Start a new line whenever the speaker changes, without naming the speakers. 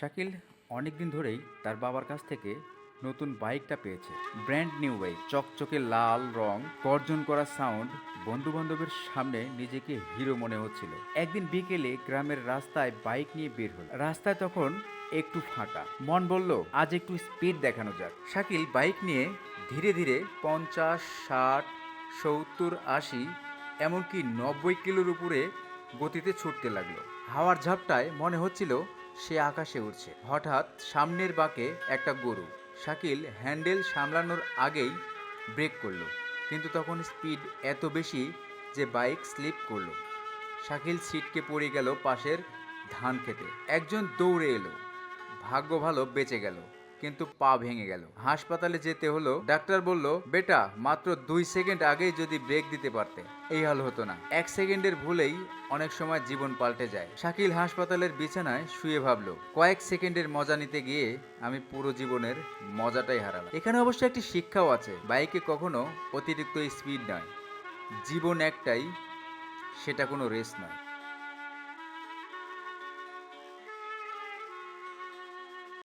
শাকিল অনেকদিন ধরেই তার বাবার কাছ থেকে নতুন বাইকটা পেয়েছে। ব্র্যান্ড নিউ বাইক চকচকে লাল রং, গর্জন করা সাউন্ড বন্ধু বান্ধবের সামনে নিজেকে হিরো মনে হচ্ছিল। একদিন বিকেলে গ্রামের রাস্তায় বাইক নিয়ে বের হল। রাস্তায় তখন একটু ফাঁকা। মন বলল, আজ একটু স্পিড দেখানো যাক। শাকিল বাইক নিয়ে ধীরে ধীরে পঞ্চাশ, ষাট, সত্তর, আশি, এমনকি নব্বই কিলোর উপরে গতিতে ছুটতে লাগল। হাওয়ার ঝাপটায় মনে হচ্ছিল সে আকাশে উঠছে হঠাৎ সামনের বাঁকে একটা গরু। শাকিল হ্যান্ডেল সামলানোর আগেই ব্রেক করল, কিন্তু তখন স্পিড এত বেশি যে বাইক স্লিপ করল। শাকিল সিটকে পড়ে গেল পাশের ধান খেতে। একজন দৌড়ে এলো। ভাগ্য ভালো বেঁচে গেল। কিন্তু পা ভেঙে গেল। হাসপাতালে যেতে হলো, ডাক্তার বলল, বেটা, মাত্র দুই সেকেন্ড আগেই যদি ব্রেক দিতে পারতে। এই হাল হতো না। এক সেকেন্ডের ভুলেই অনেক সময় জীবন পাল্টে যায়। শাকিল হাসপাতালের বিছানায় শুয়ে ভাবলো, কয়েক সেকেন্ডের মজা নিতে গিয়ে আমি পুরো জীবনের মজাটাই হারালাম। এখানে অবশ্য একটি শিক্ষাও আছে, বাইকে কখনো অতিরিক্ত স্পিড নয়। জীবন একটাই, সেটা কোনো রেস নয়।